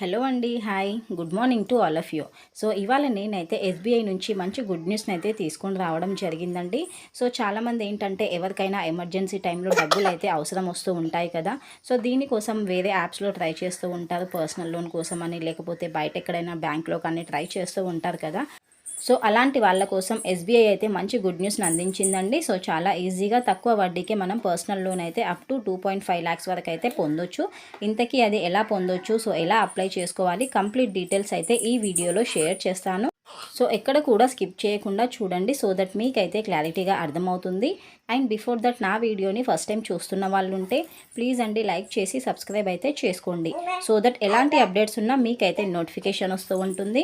Hello అండి hi. Good morning to all of you. So ఇవాళ నేనైతే ఎస్బీఐ నుంచి మంచి గుడ్ న్యూస్ని అయితే తీసుకొని రావడం జరిగిందండి. సో చాలామంది ఏంటంటే ఎవరికైనా ఎమర్జెన్సీ టైంలో డబ్బులు అయితే అవసరం వస్తూ ఉంటాయి కదా. సో దీనికోసం వేరే యాప్స్లో ట్రై చేస్తూ ఉంటారు పర్సనల్ లోన్ కోసం అని లేకపోతే బయట ఎక్కడైనా బ్యాంక్లో కానీ ట్రై చేస్తూ ఉంటారు కదా. సో అలాంటి వాళ్ళ కోసం ఎస్బీఐ అయితే మంచి గుడ్ న్యూస్ని అందించిందండి. సో చాలా ఈజీగా తక్కువ వడ్డీకే మనం పర్సనల్ లోన్ అయితే up to two point five lakhs వరకు అయితే పొందొచ్చు. ఇంతకీ అది ఎలా పొందొచ్చు? సో ఎలా అప్లై చేసుకోవాలి? కంప్లీట్ డీటెయిల్స్ అయితే ఈ వీడియోలో షేర్ చేస్తాను. సో ఎక్కడ కూడా స్కిప్ చేయకుండా చూడండి సో దట్ మీకైతే క్లారిటీగా అర్థమవుతుంది. అండ్ బిఫోర్ దట్ నా వీడియోని ఫస్ట్ టైం చూస్తున్న వాళ్ళు ఉంటే ప్లీజ్ అండి లైక్ చేసి సబ్స్క్రైబ్ అయితే చేసుకోండి. సో దట్ ఎలాంటి అప్డేట్స్ ఉన్నా మీకైతే నోటిఫికేషన్ వస్తూ ఉంటుంది.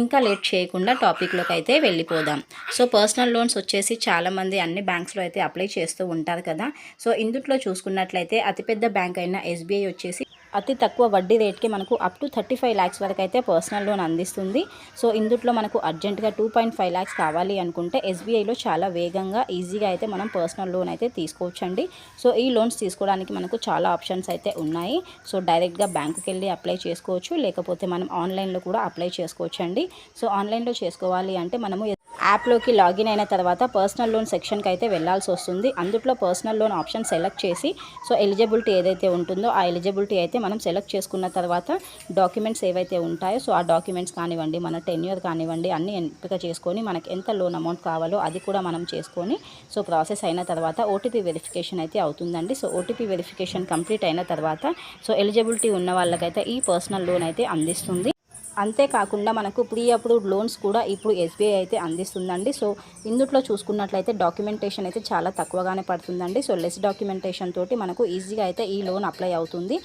ఇంకా లేట్ చేయకుండా టాపిక్లోకి అయితే వెళ్ళిపోదాం. సో పర్సనల్ లోన్స్ వచ్చేసి చాలామంది అన్ని బ్యాంక్స్లో అయితే అప్లై చేస్తూ ఉంటారు కదా. సో ఇందుట్లో చూసుకున్నట్లయితే అతిపెద్ద బ్యాంక్ అయిన ఎస్బీఐ వచ్చేసి అతి తక్కువ వడ్డీ రేట్కి మనకు up to thirty five lakhs వరకు అయితే పర్సనల్ లోన్ అందిస్తుంది. సో ఇందుట్లో మనకు అర్జెంటుగా టూ పాయింట్ ఫైవ్ ల్యాక్స్ కావాలి అనుకుంటే ఎస్బీఐలో చాలా వేగంగా ఈజీగా అయితే మనం పర్సనల్ లోన్ అయితే తీసుకోవచ్చండి. సో ఈ లోన్స్ తీసుకోవడానికి మనకు చాలా ఆప్షన్స్ అయితే ఉన్నాయి. సో డైరెక్ట్గా బ్యాంకుకి వెళ్ళి అప్లై చేసుకోవచ్చు. లేకపోతే మనం ఆన్లైన్లో కూడా అప్లై చేసుకోవచ్చండి. సో ఆన్లైన్లో చేసుకోవాలి అంటే మనము యాప్లోకి లాగిన్ అయిన తర్వాత పర్సనల్ లోన్ సెక్షన్కి అయితే వెళ్ళాల్సి వస్తుంది. అందుట్లో పర్సనల్ లోన్ ఆప్షన్ సెలెక్ట్ చేసి సో ఎలిజిబిలిటీ ఏదైతే ఉంటుందో ఆ ఎలిజిబిలిటీ అయితే మనం సెలెక్ట్ చేసుకున్న తర్వాత డాక్యుమెంట్స్ ఏవైతే ఉంటాయో సో ఆ డాక్యుమెంట్స్ కానివ్వండి మన టెన్యూర్ కానివ్వండి అన్ని ఎంపిక చేసుకొని మనకి ఎంత లోన్ అమౌంట్ కావాలో అది కూడా మనం చేసుకొని సో ప్రాసెస్ అయిన తర్వాత ఓటీపీ వెరిఫికేషన్ అయితే అవుతుందండి. సో ఓటీపీ వెరిఫికేషన్ కంప్లీట్ అయిన తర్వాత సో ఎలిజిబిలిటీ ఉన్న వాళ్ళకైతే ఈ పర్సనల్ లోన్ అయితే అందిస్తుంది. అంతేకాకుండా మనకు ప్రీ అప్రూవ్డ్ లోన్స్ కూడా ఇప్పుడు ఎస్బీఐ అయితే అందిస్తుందండి. సో ఇందుట్లో చూసుకున్నట్లయితే డాక్యుమెంటేషన్ అయితే చాలా తక్కువగానే పడుతుందండి. సో లెస్ డాక్యుమెంటేషన్ తోటి మనకు ఈజీగా అయితే ఈ లోన్ అప్లై అవుతుంది.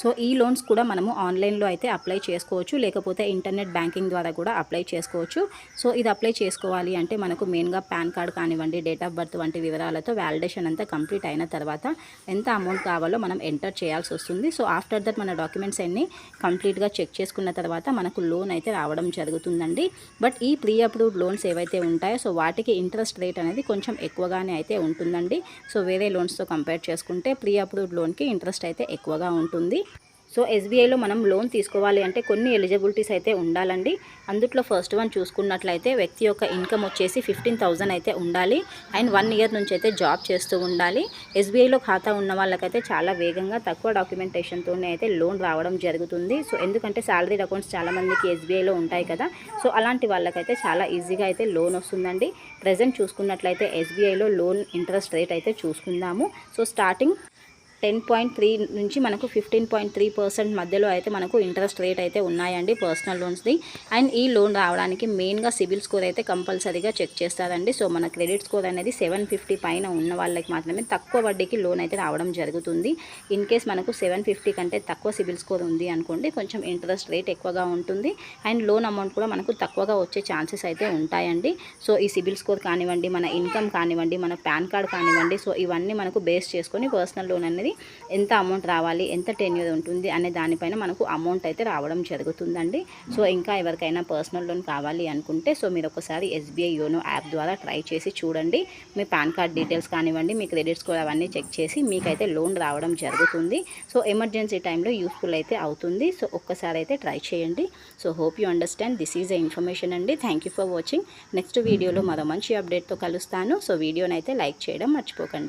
సో ఈ లోన్స్ కూడా మనము ఆన్లైన్లో అయితే అప్లై చేసుకోవచ్చు లేకపోతే ఇంటర్నెట్ బ్యాంకింగ్ ద్వారా కూడా అప్లై చేసుకోవచ్చు. సో ఇది అప్లై చేసుకోవాలి అంటే మనకు మెయిన్గా పాన్ కార్డ్ కానివ్వండి డేట్ ఆఫ్ బర్త్ వంటి వివరాలతో వ్యాలిడేషన్ అంతా కంప్లీట్ అయిన తర్వాత ఎంత అమౌంట్ కావాలో మనం ఎంటర్ చేయాల్సి వస్తుంది. సో ఆఫ్టర్ దట్ మన డాక్యుమెంట్స్ అన్ని కంప్లీట్గా చెక్ చేసుకున్న తర్వాత మనకు లోన్ అయితే రావడం జరుగుతుందండి. బట్ ఈ ప్రీ అప్రూవ్డ్ లోన్స్ ఏవైతే ఉంటాయో సో వాటికి ఇంట్రెస్ట్ రేట్ అనేది కొంచెం ఎక్కువగానే అయితే ఉంటుందండి. సో వేరే లోన్స్తో కంపేర్ చేసుకుంటే ప్రీ అప్రూవ్డ్ లోన్కి ఇంట్రెస్ట్ అయితే ఎక్కువగా ఉంటుంది. సో ఎస్బీఐలో మనం లోన్ తీసుకోవాలి అంటే కొన్ని ఎలిజిబిలిటీస్ అయితే ఉండాలండి. అందుట్లో ఫస్ట్ వన్ చూసుకున్నట్లయితే వ్యక్తి యొక్క ఇన్కమ్ వచ్చేసి ఫిఫ్టీన్ థౌజండ్ అయితే ఉండాలి. అండ్ వన్ ఇయర్ నుంచి అయితే జాబ్ చేస్తూ ఉండాలి. ఎస్బీఐలో ఖాతా ఉన్న వాళ్ళకైతే చాలా వేగంగా తక్కువ డాక్యుమెంటేషన్తోనే అయితే లోన్ రావడం జరుగుతుంది. సో ఎందుకంటే శాలరీ అకౌంట్స్ చాలామందికి ఎస్బీఐలో ఉంటాయి కదా. సో అలాంటి వాళ్ళకైతే చాలా ఈజీగా అయితే లోన్ వస్తుందండి. ప్రజెంట్ చూసుకున్నట్లయితే ఎస్బీఐలో లోన్ ఇంట్రెస్ట్ రేట్ అయితే చూసుకుందాము. So starting ten point three నుంచి మనకు ఫిఫ్టీన్ పాయింట్ త్రీ పర్సెంట్ మధ్యలో అయితే మనకు ఇంట్రెస్ట్ రేట్ అయితే ఉన్నాయండి పర్సనల్ లోన్స్ది అండ్ ఈ లోన్ రావడానికి మెయిన్గా సిబిల్ స్కోర్ అయితే కంపల్సరీగా చెక్ చేస్తారండి. సో మన క్రెడిట్ స్కోర్ అనేది సెవెన్ ఫిఫ్టీ పైన ఉన్న వాళ్ళకి మాత్రమే తక్కువ వడ్డీకి లోన్ అయితే రావడం జరుగుతుంది. ఇన్ కేస్ మనకు సెవెన్ ఫిఫ్టీ కంటే తక్కువ సిబిల్ స్కోర్ ఉంది అనుకోండి కొంచెం ఇంట్రెస్ట్ రేట్ ఎక్కువగా ఉంటుంది. అండ్ లోన్ అమౌంట్ కూడా మనకు తక్కువగా వచ్చే ఛాన్సెస్ అయితే ఉంటాయండి. సో ఈ సిబిల్ స్కోర్ కానివ్వండి మన ఇన్కమ్ కానివ్వండి మన పాన్ కార్డ్ కానివ్వండి సో ఇవన్నీ మనకు బేస్ చేసుకొని పర్సనల్ లోన్ అనేది ఎంత అమౌంట్ రావాలి ఎంత టెన్యూర్ ఉంటుంది అనే దానిపైన మనకు అమౌంట్ అయితే రావడం జరుగుతుందండి. సో ఇంకా ఎవరికైనా పర్సనల్ లోన్ కావాలి అనుకుంటే సో మీరు ఒకసారి ఎస్బీఐ యోనో యాప్ ద్వారా ట్రై చేసి చూడండి. మీ పాన్ కార్డ్ డీటెయిల్స్ కానివ్వండి మీ క్రెడిట్ స్కోర్ అవన్నీ చెక్ చేసి మీకైతే లోన్ రావడం జరుగుతుంది. సో ఎమర్జెన్సీ టైంలో యూస్ఫుల్ అయితే అవుతుంది. సో ఒక్కసారి అయితే ట్రై చేయండి. So hope you understand this is a information అండి. థ్యాంక్ ఫర్ వాచింగ్ నెక్స్ట్ వీడియోలో మరో మంచి అప్డేట్తో కలుస్తాను. సో వీడియోనైతే లైక్ చేయడం మర్చిపోకండి.